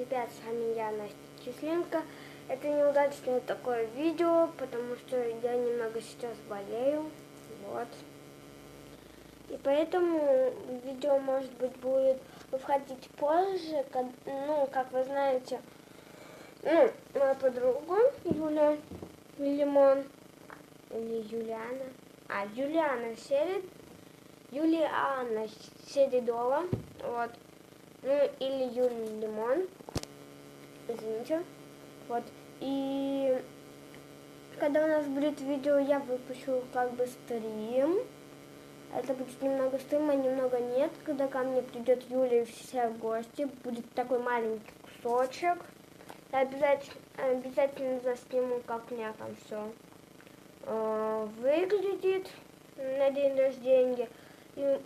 ребят, с вами я, Настя Кисленко. Это неудачное такое видео, потому что я немного сейчас болею, вот. И поэтому видео, может быть, будет выходить позже, ну, как вы знаете, ну, моя подруга Юля Лимон, или Юлиана, а, Юлиана Серед, Юлиана Середова, вот, или Юлия Лимон, извините, вот, и когда у нас будет видео, я выпущу как бы стрим, это будет немного стрима, немного нет, когда ко мне придет Юля и все гости, будет такой маленький кусочек, я обязательно, обязательно засниму, как у меня там все э, выглядит на день рождения. И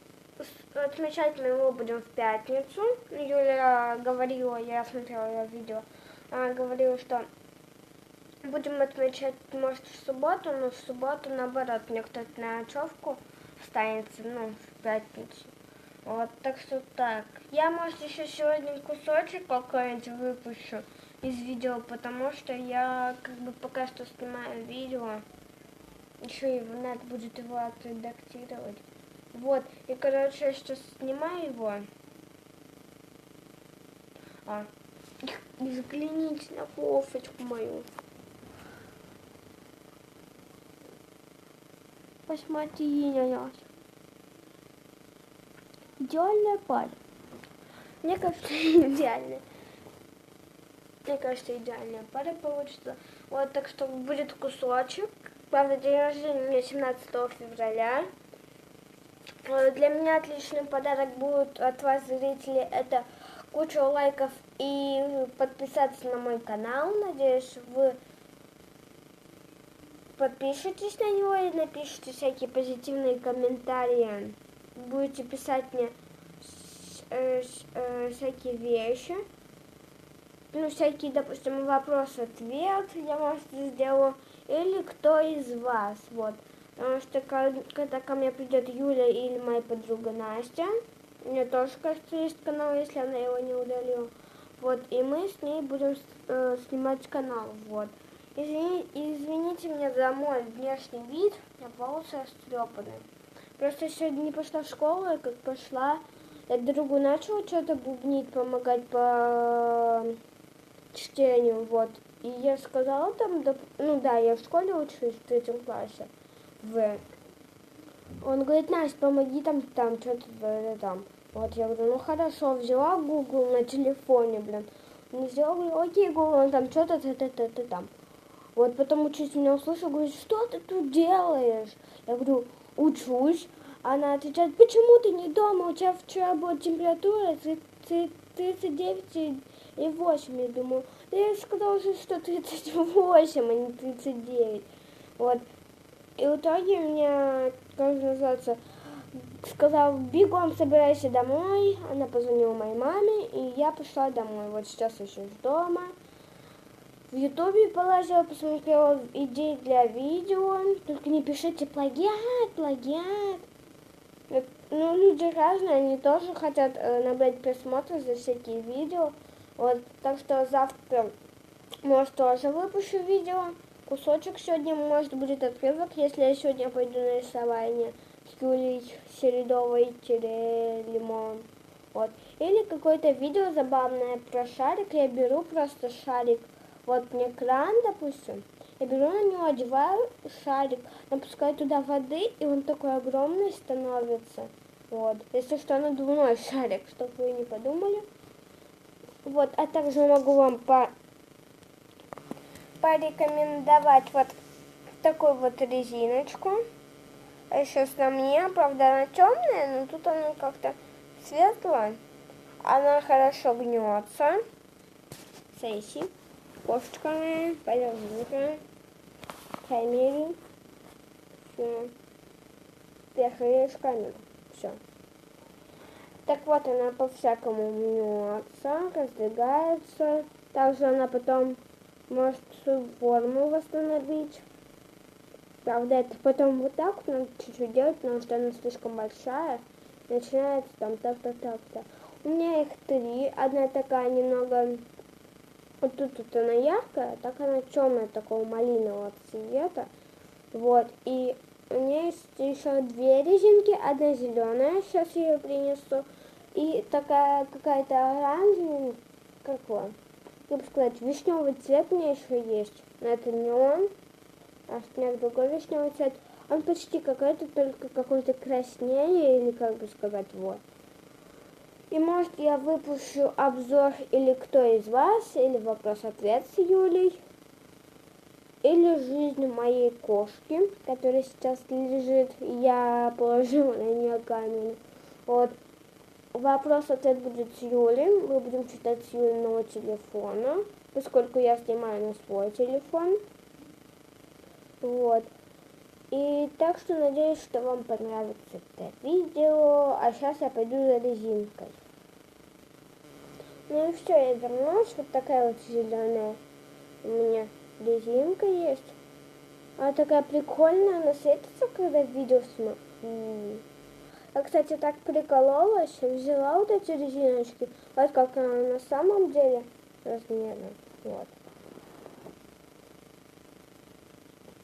отмечать мы его будем в пятницу. Юля говорила, я смотрела ее видео, она говорила, что будем отмечать, может, в субботу, но в субботу, наоборот, мне кто-то на ночевку останется, ну, в пятницу. Вот, так что так. Я, может, еще сегодня кусочек какой-нибудь выпущу из видео, потому что я, как бы, пока что снимаю видео. Еще его надо будет его отредактировать. Вот, и, короче, я сейчас снимаю его. А, взгляните на кофочку мою. Посмотри на нас. Идеальная пара. Мне кажется, идеальная. Мне кажется, идеальная пара получится. Вот, так что будет кусочек. Правда, день рождения у меня 17 февраля. Э, для меня отличный подарок будет от вас, зрители, это куча лайков и подписаться на мой канал. Надеюсь, вы подпишитесь на него и напишите всякие позитивные комментарии. Будете писать мне э, э, всякие вещи. Ну, всякие, допустим, вопрос-ответ я, может, сделаю. Или кто из вас, вот. Потому что когда ко мне придет Юля или моя подруга Настя, у нее тоже, кажется, есть канал, если она его не удалила. Вот, и мы с ней будем э, снимать канал, вот. Извини, извините меня за мой внешний вид, меня волосы растрепаны. Просто сегодня не пошла в школу, и как пошла, я другу начала что-то бубнить, помогать по чтению, вот. И я сказала там, ну да, я в школе учусь в третьем классе. В. Он говорит, Настя, помоги там, там, что-то там. Вот, я говорю, ну хорошо, взяла Google на телефоне, блин. Не взяла, говорю, окей, Google, там что-то, ты-ты-ты там. Вот потом учитель меня услышал, говорит, что ты тут делаешь? Я говорю, учусь. Она отвечает, почему ты не дома? У тебя вчера была температура 39 и 8. Я думаю, я сказала, что 38, а не 39. Вот. И в итоге мне, как называется, сказал, бегом собирайся домой. Она позвонила моей маме, и я пошла домой. Вот сейчас еще дома. В ютубе положила, посмотрела идеи для видео. Только не пишите плагиат, плагиат. Ну, люди разные, они тоже хотят э, набрать просмотры за всякие видео. Вот, так что завтра, может, тоже выпущу видео. Кусочек сегодня, может, будет отрывок, если я сегодня пойду на рисование с Юлей Середовой-Лимон. Вот. Или какое-то видео забавное про шарик. Я беру просто шарик вот мне кран, допустим, я беру на него, одеваю шарик, напускаю туда воды, и он такой огромный становится. Вот. Если что, надувной шарик, чтобы вы не подумали. Вот, а также могу вам по порекомендовать вот такую вот резиночку. А еще на мне, правда, она темная, но тут она как-то светлая. Она хорошо гнется. Сессии кошечками, подержинками, камери, все, пехрешками, все. Так вот, она по-всякому мнется, раздвигается. Также она потом может форму восстановить. Правда, это потом вот так надо чуть-чуть делать, потому что она слишком большая. Начинается там так-то, так-то. У меня их три. Одна такая немного Вот тут вот она яркая, так она темная, такого малинового цвета. Вот, и у меня есть еще две резинки, одна зеленая, сейчас я ее принесу, и такая какая-то оранжевая, какой, я бы сказать, вишневый цвет у меня еще есть, но это не он, а снег другой вишневый цвет. Он почти какой-то, только какой-то краснее, или как бы сказать, вот. И может я выпущу обзор или кто из вас, или вопрос-ответ с Юлей, или жизнь моей кошки, которая сейчас лежит, я положила на нее камень. Вот. Вопрос-ответ будет с Юлей, мы будем читать с Юлиного телефона, поскольку я снимаю на свой телефон. Вот. И так что надеюсь, что вам понравится это видео. А сейчас я пойду за резинкой. Ну и все, я вернулась. Вот такая вот зеленая у меня резинка есть. Она такая прикольная, она светится, когда видео смотрю. Я, кстати, так прикололась, взяла вот эти резиночки, вот как она на самом деле размерна. Вот.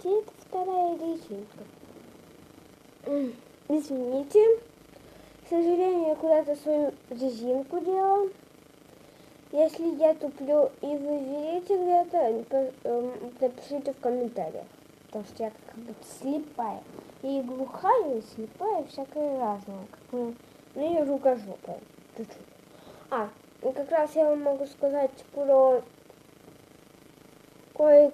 где это вторая резинка? Извините, к сожалению, я куда-то свою резинку делала. Если я туплю и вы видите где-то, эм, напишите в комментариях. Потому что я как будто слепая. И глухая, и слепая, и всякое разное. Как бы, ну и рукожопая. Чуть-чуть. А, и как раз я вам могу сказать про кое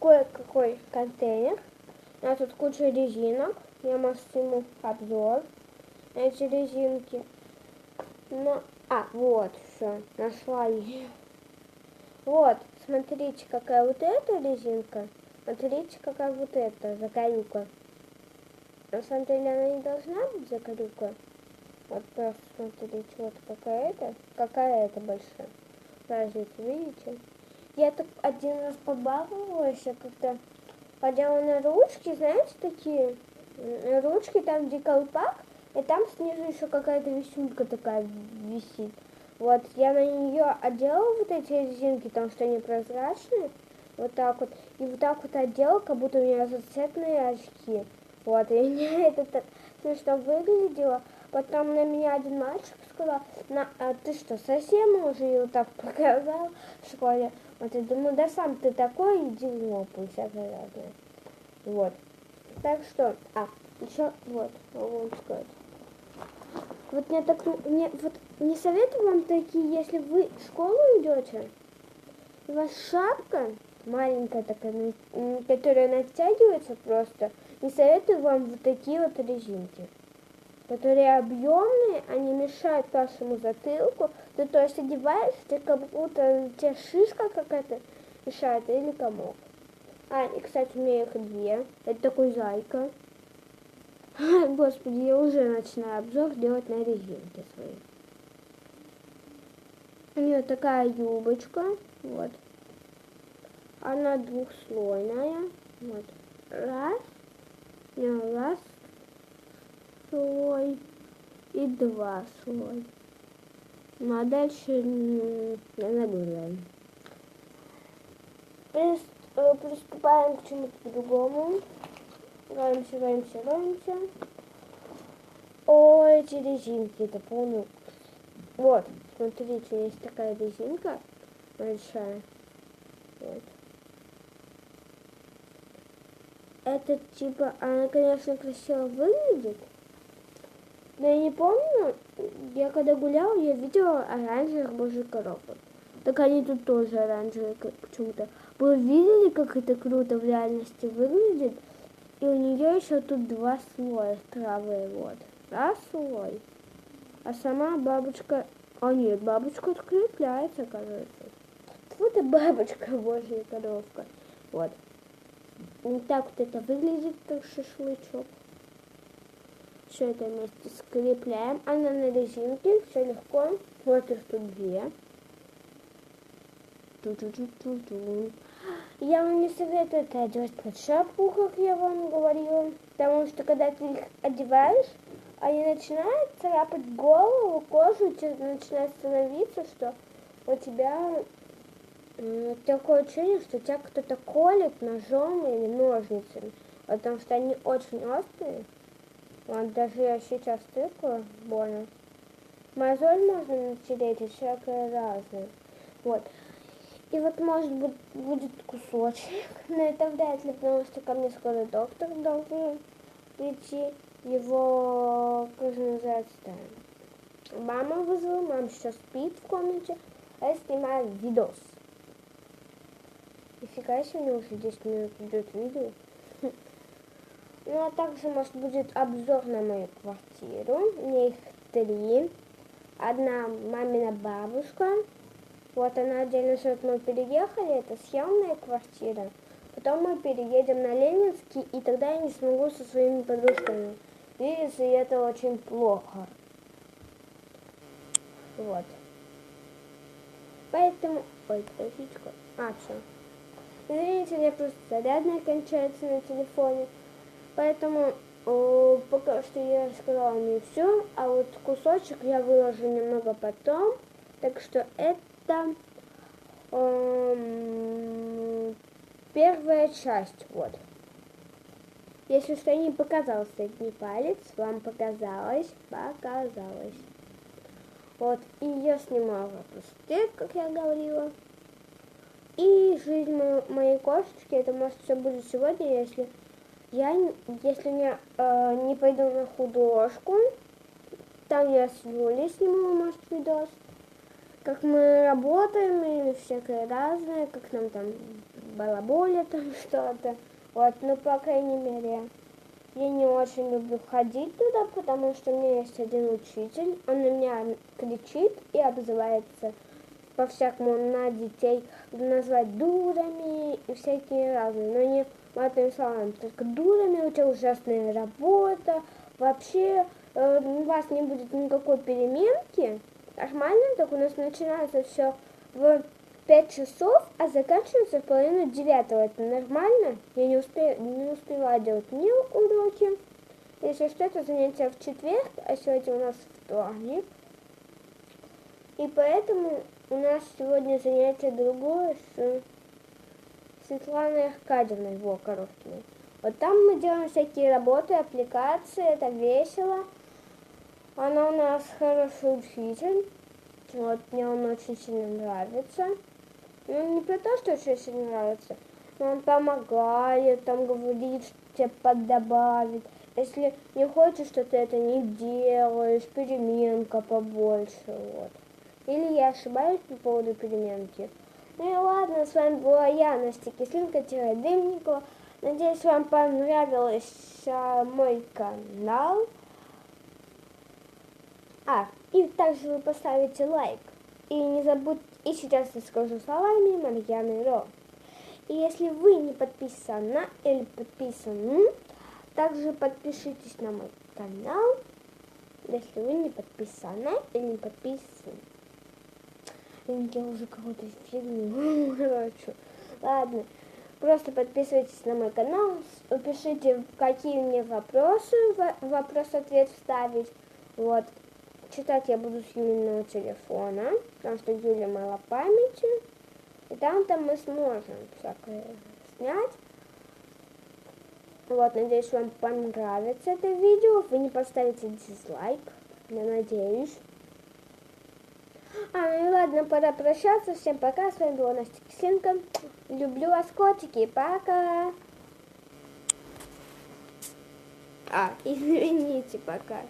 кое-какой контейнер. У нас тут куча резинок. Я сниму обзор на эти резинки. Но... А, вот, все, нашла ее. Вот, смотрите, какая вот эта резинка. Смотрите, какая вот эта закорюка. На самом деле она не должна быть закорюка. Вот просто смотрите, вот какая это, какая это большая. Разница, видите? Я так один раз побаловалась, я как-то подела на ручки, знаете, такие ручки, там где колпак, и там снизу еще какая-то висюлька такая висит. Вот, я на нее одела вот эти резинки, потому что они прозрачные, вот так вот, и вот так вот одела, как будто у меня зацепные очки. Вот, и мне это так смешно выглядело. Потом на меня один мальчик сказал, на, а ты что, совсем уже ее так показал в школе? Вот я думаю, да сам ты такой, иди в всякое разное. Вот. Так что, а, еще вот, могу вам сказать. Вот мне так, не, вот не советую вам такие, если вы в школу идете, у вас шапка маленькая такая, которая натягивается просто, не советую вам вот такие вот резинки которые объемные, они мешают вашему затылку. Ты то есть одеваешь, ты как будто тебе шишка какая-то мешает или комок. А, и, кстати, у меня их две. Это такой зайка. Господи, я уже начинаю обзор делать на резинке свои. У нее такая юбочка. Вот. Она двухслойная. Вот. Раз. Раз слой и два слой. Ну а дальше не наблюдаем. Э, приступаем к чему-то другому. Роемся, роемся, роемся. О, эти резинки, это полный... Вот, смотрите, есть такая резинка большая. Вот. Это типа, она, конечно, красиво выглядит, но я не помню, я когда гуляла, я видела оранжевых божьих коробок. Так они тут тоже оранжевые почему-то. Вы видели, как это круто в реальности выглядит? И у нее еще тут два слоя травы, вот. Раз слой. А сама бабочка... А нет, бабочка открепляется, кажется. Вот и бабочка божья коровка. Вот. И так вот это выглядит, шашлычок все это вместе скрепляем. Она на резинке, все легко. Вот их тут две. Я вам не советую это одевать под шапку, как я вам говорила. Потому что когда ты их одеваешь, они начинают царапать голову, кожу, начинает становиться, что у тебя Такое ощущение, что тебя кто-то колет ножом или ножницами, потому что они очень острые. Вот даже я сейчас тыкаю, больно. Мозоль можно натереть и всякое разное. Вот. И вот может быть будет кусочек, но это вряд ли, потому что ко мне скоро доктор должен прийти. Его, как же называется, мама вызвала, мама сейчас спит в комнате, а я снимаю видос. Нифига себе, у него уже 10 минут идет видео. Ну, а также, может, будет обзор на мою квартиру. У меня их три. Одна мамина бабушка. Вот она отдельно живет, мы переехали, это съемная квартира. Потом мы переедем на Ленинский, и тогда я не смогу со своими подружками. Видите, и это очень плохо. Вот. Поэтому... Ой, подождите. А, все. Извините, у меня просто зарядная кончается на телефоне. Поэтому о, пока что я рассказала не все, а вот кусочек я выложу немного потом. Так что это эм, первая часть. Вот. Если что не показал средний палец, вам показалось, показалось. Вот, и я снимала пустырь, как я говорила. И жизнь мо- моей кошечки, это может все будет сегодня, если я, если не, э, не пойду на художку, там я с Юлей сниму, может, видос, как мы работаем или всякое разное, как нам там балаболят там что-то. Вот, ну, по крайней мере, я не очень люблю ходить туда, потому что у меня есть один учитель, он на меня кричит и обзывается по-всякому на детей, назвать дурами и всякие разные, но не матными словами, только дурами, у тебя ужасная работа, вообще э, у вас не будет никакой переменки, нормально, так у нас начинается все в 5 часов, а заканчивается в половину девятого. Это нормально? Я не, успе... не успеваю делать ни уроки. Если что, это занятие в четверг, а сегодня у нас вторник. И поэтому у нас сегодня занятие другое с Светланой Аркадьевной Вокоровкиной. Вот там мы делаем всякие работы, аппликации, это весело. Она у нас хороший учитель. Вот, мне он очень сильно нравится. Ну, не про то, что очень сильно нравится, но он помогает, там говорит, что тебе поддобавить. Если не хочешь, что ты это не делаешь, переменка побольше, вот. Или я ошибаюсь по поводу переменки? Ну и ладно, с вами была я, Настя Кислинка-Дымникова. Надеюсь, вам понравился мой канал. А, и также вы поставите лайк. И не забудьте, и сейчас я скажу словами Марьяны Ро. И если вы не подписаны или подписаны, также подпишитесь на мой канал, если вы не подписаны или не подписаны. Я уже какую-то фигню короче. Ладно, просто подписывайтесь на мой канал, пишите, какие мне вопросы, вопрос-ответ вставить. Вот. Читать я буду с Юлиного телефона, потому что Юля мало памяти. И там-то мы сможем всякое снять. Вот, надеюсь, вам понравится это видео. Вы не поставите дизлайк, я надеюсь. А, ну ладно, пора прощаться. Всем пока. С вами была Настя Кисенко. Люблю вас, котики. Пока. А, извините, пока.